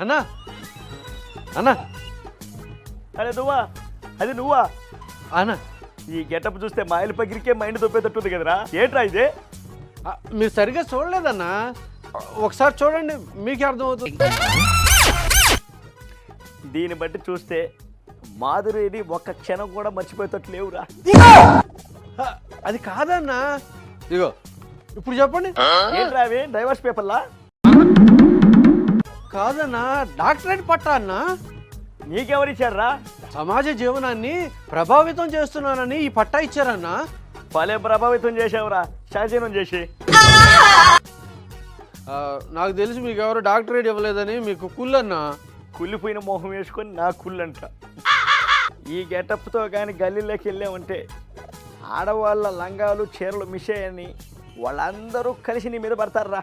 అన్నా. అన్నా. అరే నువ్వా? అది నువ్వా? అన్నా. ఈ గెటప్ చూస్తే మాయల పగిరికే మైండ్ దొబ్బేటట్టుంది కదరా? ఏంట్రా ఇదే? ఆ, మీరు సరిగ్గా చూడలేదన్నా. ఒకసారి చూడండి మీకే అర్థమవుతుంది. దీన్ని బట్టి చూస్తే మాధురిని ఒక్క క్షణం కూడా మర్చిపోయేటట్టు లేవురా. ఆ, అది కాదన్నా. ఇగో ఇప్పుడు చెప్పండి. ఏంట్రా అవి? డైవర్స్ పేపర్లా? కాదన్నా డాక్టరేట్ పట్టా అన్నా. నీకెవరిచ్చారా సమాజ జీవనాన్ని ప్రభావితం చేస్తున్నానని ఈ పట్టా ఇచ్చారన్నా. భలే ప్రభావితం చేసావురా శాసనం చేసి. ఆ, నాకు తెలిసి మీకు ఎవరు డాక్టరేట్ ఇవ్వలేదని మీకు కుల్లన్నా కుళ్ళిపోయిన మొహం వేసుకొని నా కుళ్ళంట. ఈ గెటప్తో కానీ గల్లీలోకి వెళ్ళామంటే ఆడవాళ్ళ లంగాలు చీరలు మిస్ అయ్యని వాళ్ళందరూ కలిసి నీ మీద పడతారా?